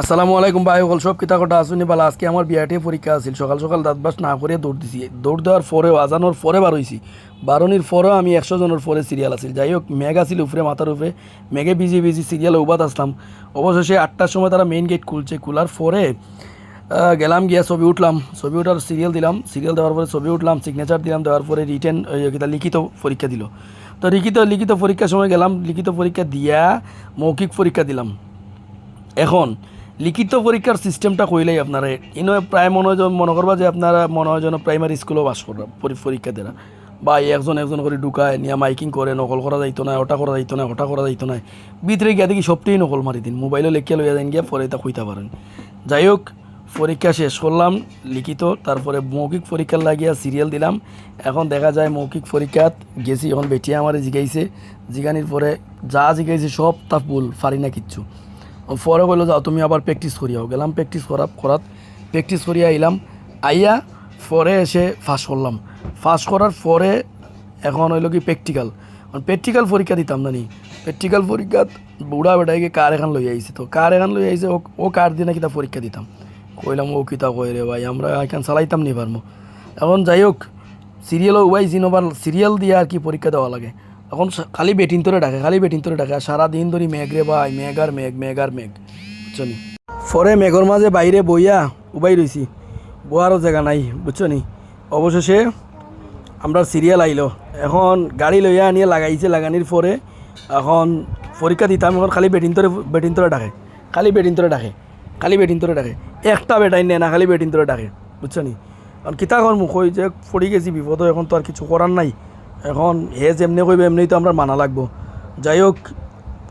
আসসালামু আলাইকুম ভাই, সকল সব কিতা কটা আসুনি। বালা আজকে আমার বিয়াটে পরীক্ষা আছিল। সকাল সকাল দাঁত বাস না করে দৌড় দিছি। দৌড় দেওয়ার পরেও, আজানোর পরে বার হয়েছি বারণির পরেও আমি একশো জনের পরে সিরিয়াল আছিল। যাই হোক, মেঘ আছিল উপরে, মাথার উপরে। মেঘে বিজি বিজি সিরিয়ালে উবাদ আসলাম। অবশেষে আটটার সময় তারা মেইন গেট খুলছে। খোলার পরে গেলাম গিয়া ছবি উঠলাম। ছবি উঠার সিরিয়াল দিলাম। সিরিয়াল দেওয়ার পরে ছবি উঠলাম সিগনেচার দিলাম। দেওয়ার পরে কিতা লিখিত পরীক্ষা দিল। তো লিখিত লিখিত পরীক্ষার সময় গেলাম। লিখিত পরীক্ষা দিয়া মৌখিক পরীক্ষা দিলাম। এখন লিখিত পরীক্ষার সিস্টেমটা কইলেই আপনারা ইনো প্রায় মনে হয় মনে করবা যে আপনারা মনে হয় যেন প্রাইমারি স্কুলেও বাস করা পরি- পরীক্ষা দেরা বা একজন একজন করে ঢুকায়, নিয়ে মাইকিং করে, নকল করা যাইতো না, ওটা করা যাইতো না, ওটা করা যাইতো না। ভিতরে গিয়া দেখি সবটাই নকল মারি দিন, মোবাইলে লেখিয়া লইয়া দেন গিয়া পরে তা কইতে পারেন। যাই হোক, পরীক্ষা শেষ করলাম, লিখিত, তারপরে মৌখিক পরীক্ষার লাগিয়া সিরিয়াল দিলাম। এখন দেখা যায় মৌখিক পরীক্ষাত গেছি, এখন বেটিয়া আমার জিগাইছে। জিগানির পরে যা জিগাইছে সব তা ভুল পারি না কিচ্ছু। পরে কইলো যাও, তুমি আবার প্র্যাকটিস করিয়াও। গেলাম প্র্যাকটিস করা করাত প্র্যাকটিস করিয়া আইলাম। আইয়া পরে এসে ফাঁস করলাম। ফাঁস করার পরে এখন হইল কি প্র্যাকটিক্যাল প্র্যাকটিক্যাল পরীক্ষা দিতাম না নি। প্র্যাকটিক্যাল পরীক্ষাত বুড়া বেটাইকে কার এখান লই আইছে তো? কার এখান লই আইছে? ও- কার দিয়ে কিতা পরীক্ষা দিতাম? কইলাম, ও কিতা কই রে ভাই, আমরা এখান চালাইতাম নি এখন যাই হোক সিরিয়ালও ওয়াই জিনোবার সিরিয়াল দিয়ে আর কি পরীক্ষা দেওয়া লাগে। এখন খালি বেটিং তোরে ডাকে, খালি বেটিং তোরে ডাকে, আর সারাদিন ধরে মেঘ রে ভাই, মেঘ আর মেঘ মেঘ আর মেঘ, বুঝছ নি? পরে মেঘর মাঝে বাইরে বইয়া উবাই রইছি বোয়ারও জায়গা নাই, বুঝছ নি? অবশেষে আমরা সিরিয়াল আইলো। এখন গাড়ি লইয়া আনিয়ে লাগাইছে লাগানির পরে এখন পরীক্ষা দিতাম, এখন খালি বেটিং তোরে বেটিং তোরে ডাকে, খালি বেটিং তোরে ডাকে, খালি বেটিং তোরে ডাকে, একটা বেটাই নে না, খালি বেটিং তোরে ডাকে, বুঝছ নি? কারণ কিতা কর মুখ যে পড়ি গেছি, বিপদ, এখন তো আর কিছু করার নাই। এখন হে যেমনি কইবে এমনি তো আমরা মানা লাগবো। যাই হোক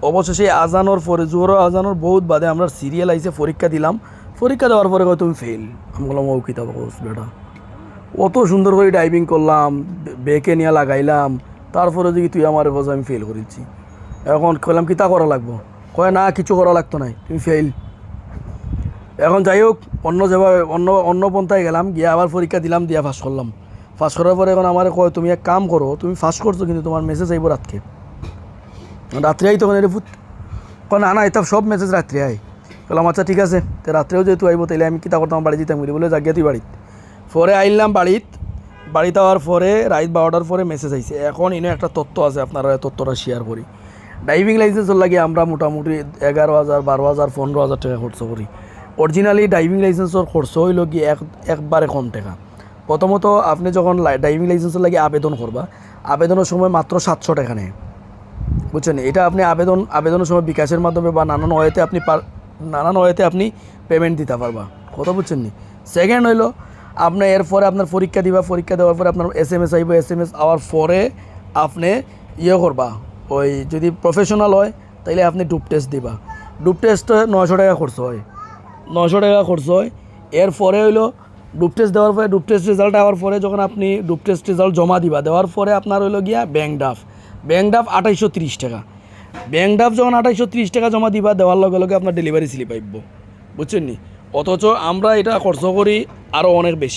অবশেষে আজানোর পরে জোর আজানোর বহুত বাদে আমরা সিরিয়াল আইসে পরীক্ষা দিলাম। পরীক্ষা দেওয়ার পরে তুমি ফেল আমি বললাম, ও কিতা বস বেটা। অত সুন্দর করে ডাইভিং করলাম বেকে নিয়ে লাগাইলাম। তারপরে যদি তুই আমার বস আমি ফেল করেছি। এখন কইলাম কিতা করা লাগবো? কয়, না, কিছু করা লাগতো নাই, তুমি ফেল এখন যাই হোক অন্য যেভাবে, অন্য অন্য পন্থায় গেলাম, গিয়ে আবার পরীক্ষা দিলাম, দিয়া ফাঁস করলাম। ফাঁস করার পরে এখন আমার কয়, তুমি এক কাম করো, তুমি ফাঁস করছ কিন্তু তোমার মেসেজ আইব রাতকে রাত্রে আই তখন এটা কয়, না না, এটা সব মেসেজ রাত্রে আই বললাম আচ্ছা ঠিক আছে, তো রাত্রেও যেহেতু আইব, তাইলে আমি কিতা করতাম, বাড়ি যেতাম বলি বলে, জাগিয়া তুই বাড়িত। পরে আইলাম বাড়িত। বাড়িতে আওয়ার পরে রাত বারোটার পরে মেসেজ আইছে। এখন ইনো একটা তথ্য আছে, আপনারা তথ্যটা শেয়ার করি। ড্রাইভিং লাইসেন্সের লাগে আমরা মোটামুটি এগারো হাজার, বারো হাজার, পনেরো হাজার টাকা খরচ করি। অরিজিনালি ড্রাইভিং লাইসেন্সের খরচ হইল কি এক, একবারে কম টাকা। প্রথমত আপনি যখন ড্রাইভিং লাইসেন্সের লাগে আবেদন করবা, আবেদনের সময় মাত্র সাতশো টাকা নেয়। বুঝছেন? এটা আপনি আবেদন আবেদনের সময় বিকাশের মাধ্যমে বা নানান ওয়েতে আপনি নানান ওয়েতে আপনি পেমেন্ট দিতে পারবা। কথা বুঝছেন নি? সেকেন্ড হইল, আপনি এরপরে আপনার পরীক্ষা দিবা, পরীক্ষা দেওয়ার পরে আপনার এস এম এস আইব এস এম এস আওয়ার পরে আপনি ইয়ে করবা। ওই যদি প্রফেশনাল হয়, তাইলে আপনি ডুপ টেস্ট দিবা। ডুপ টেস্ট নশো টাকা খরচ হয়। নশো টাকা খরচ হয়। এরপরে হইল ডুব টেস্ট দেওয়ার পরে, ডুব টেস্ট রেজাল্ট দেওয়ার পরে যখন আপনি ডুপ টেস্ট রেজাল্ট জমা দিবা, দেওয়ার পরে আপনার হইল গিয়া ব্যাংক ডাফ ব্যাংক ডাফ আঠাইশো তিরিশ টাকা। ব্যাংক ডাফ যখন আঠাইশো তিরিশ টাকা জমা দিবা, দেওয়ার লগে লগে আপনার ডেলিভারি স্লিপ আইব। বুঝছেন নি? অথচ আমরা এটা খরচ করি আরও অনেক বেশি।